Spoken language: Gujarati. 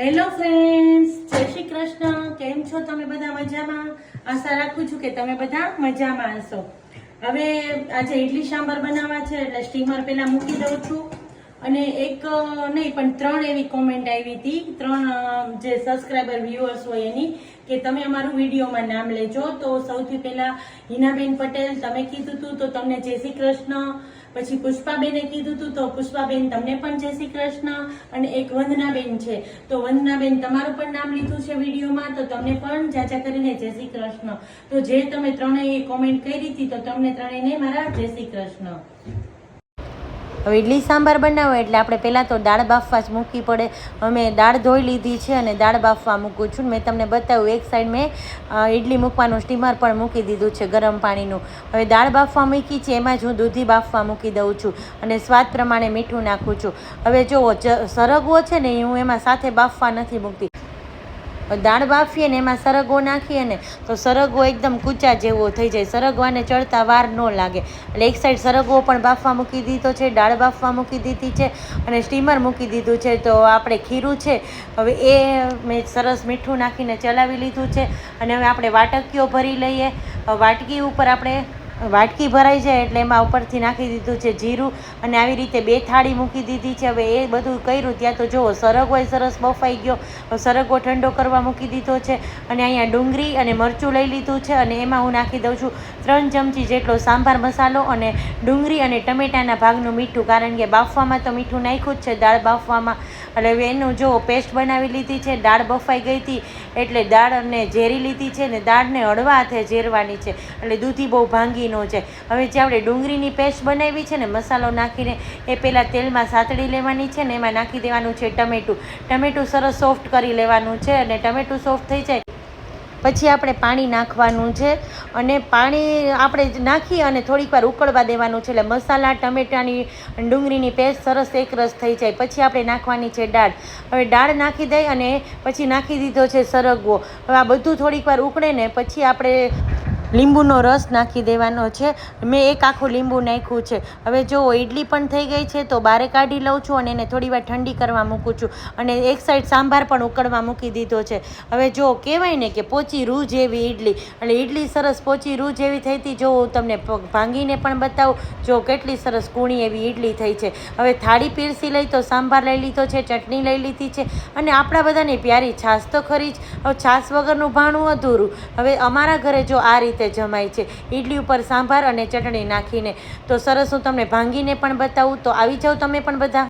હેલો ફ્રેન્ડ્સ જય શ્રી કૃષ્ણ. કેમ છો તમે બધા મજામાં? આશા રાખું છું કે તમે બધા મજામાં હશો. હવે આજે ઇડલી સાંભાર બનાવવા છે, એટલે સ્ટીમર પહેલાં મૂકી દઉં છું. અને એક નહીં, પણ ત્રણ એવી કોમેન્ટ આવી હતી. ત્રણ જે સબસ્ક્રાઈબર વ્યુઅર્સ હોય એની, કે તમે અમારું વિડીયોમાં નામ લેજો. તો સૌથી પહેલા હિનાબેન પટેલ, તમે કીધું હતું તો તમને જય શ્રી કૃષ્ણ. પછી પુષ્પાબેને કીધું હતું તો પુષ્પાબેન તમને પણ જય શ્રી કૃષ્ણ. અને એક વંદનાબેન છે. તો વંદનાબેન તમારું પણ નામ લીધું છે વિડીયોમાં, તો તમને પણ જાજા કરીને જય શ્રી કૃષ્ણ. તો જે તમે ત્રણેય કોમેન્ટ કરી હતી, તો તમને ત્રણેયને મારા જય શ્રી કૃષ્ણ. હવે ઇડલી સાંભાર બનાવો એટલે આપણે પહેલાં તો દાળ બાફવા જ મૂકવી પડે. અમે દાળ ધોઈ લીધી છે અને દાળ બાફવા મૂકું છું. મેં તમને બતાવ્યું, એક સાઈડ મેં ઇડલી મૂકવાનું સ્ટીમર પણ મૂકી દીધું છે ગરમ પાણીનું. હવે દાળ બાફવા મૂકી છે, એમાં જ હું દૂધી બાફવા મૂકી દઉં છું અને સ્વાદ પ્રમાણે મીઠું નાખું છું. હવે જુઓ સરગવો છે ને હું એમાં સાથે બાફવા નથી મૂકતી. દાળ બાફીએ ને એમાં સરગવો નાખીએ ને તો સરગવો એકદમ કૂચા જેવો થઈ જાય. સરગવાને ચડતા વાર ન લાગે. એટલે એક સાઈડ સરગવો પણ બાફવા મૂકી દીધો છે, દાળ બાફવા મૂકી દીધી છે અને સ્ટીમર મૂકી દીધું છે. તો આપણે ખીરું છે. હવે એ મેં સરસ મીઠું નાખીને ચલાવી લીધું છે. અને હવે આપણે વાટકીઓ ભરી લઈએ. વાટકી ઉપર આપણે વાટકી ભરાઈ જાય એટલે એમાં ઉપરથી નાખી દીધું છે જીરું અને આવી રીતે બે થાળી મૂકી દીધી છે. હવે એ બધું કર્યું ત્યાં તો જુઓ, સરગવો સરસ બફાઈ ગયો. સરગો ઠંડો કરવા મૂકી દીધો છે અને અહીંયા ડુંગળી અને મરચું લઈ લીધું છે અને એમાં હું નાખી દઉં છું ત્રણ ચમચી જેટલો સાંભાર મસાલો અને ડુંગળી અને ટમેટાના ભાગનું મીઠું કારણ કે બાફવામાં તો મીઠું નાખ્યું જ છે દાળ બાફવામાં. એટલે એનું જો પેસ્ટ બનાવી લીધી છે, દાળ બફાઈ ગઈ હતી એટલે દાળ અને ઝેરી લીધી છે ને દાળને હળવા હાથે ઝેરવાની છે. એટલે દૂધી બહુ ભાંગી ન જાય હવે જે આપણે ડુંગળીની પેસ્ટ બનાવી છે ને, મસાલો નાખીને, એ પહેલાં તેલમાં સાતડી લેવાની છે ને, એમાં નાખી દેવાનું છે ટમેટું. ટમેટું સરસ સોફ્ટ કરી લેવાનું છે અને ટમેટું સોફ્ટ થઈ જાય. પછી આપણે પાણી નાખવાનું છે અને પાણી આપણે નાખી અને થોડીક વાર ઉકળવા દેવાનું છે. એટલે મસાલા, ટમેટાની, ડુંગળીની પેસ્ટ સરસ એકરસ થઈ જાય. પછી આપણે નાખવાની છે દાળ. હવે દાળ નાખી દઈ અને પછી નાખી દીધો છે સરગવો. હવે આ બધું થોડીક વાર ઉકળે ને, પછી આપણે લીંબુનો રસ નાખી દેવાનો છે. મેં એક આખું લીંબુ નાખ્યું છે. હવે જો ઇડલી પણ થઈ ગઈ છે તો બારે કાઢી લઉં છું અને એને થોડી વાર ઠંડી કરવા મૂકું છું. અને એક સાઈડ સાંભાર પણ ઉકળવા મૂકી દીધો છે. હવે જો કહેવાય ને કે પોચી રૂ જેવી ઇડલી એટલે ઇડલી સરસ પોચી રૂ જેવી થઈ હતી. જો હું તમને ભાંગીને પણ બતાવું, જો કેટલી સરસ કૂણી એવી ઇડલી થઈ છે. હવે થાળી પીરસી લઈ તો સાંભાર લઈ લીધો છે, ચટણી લઈ લીધી છે અને આપણા બધાની પ્યારી છાશ તો ખરી જ. હવે છાશ વગરનું ભાણું અધૂરું. હવે અમારા ઘરે જો આ રીતે જમાય છે. ઇડલી ઉપર સાંભાર અને ચટણી નાખીને. તો સરસ હું તમને ભાંગીને પણ બતાવું. તો આવી જાઓ તમે પણ બધા.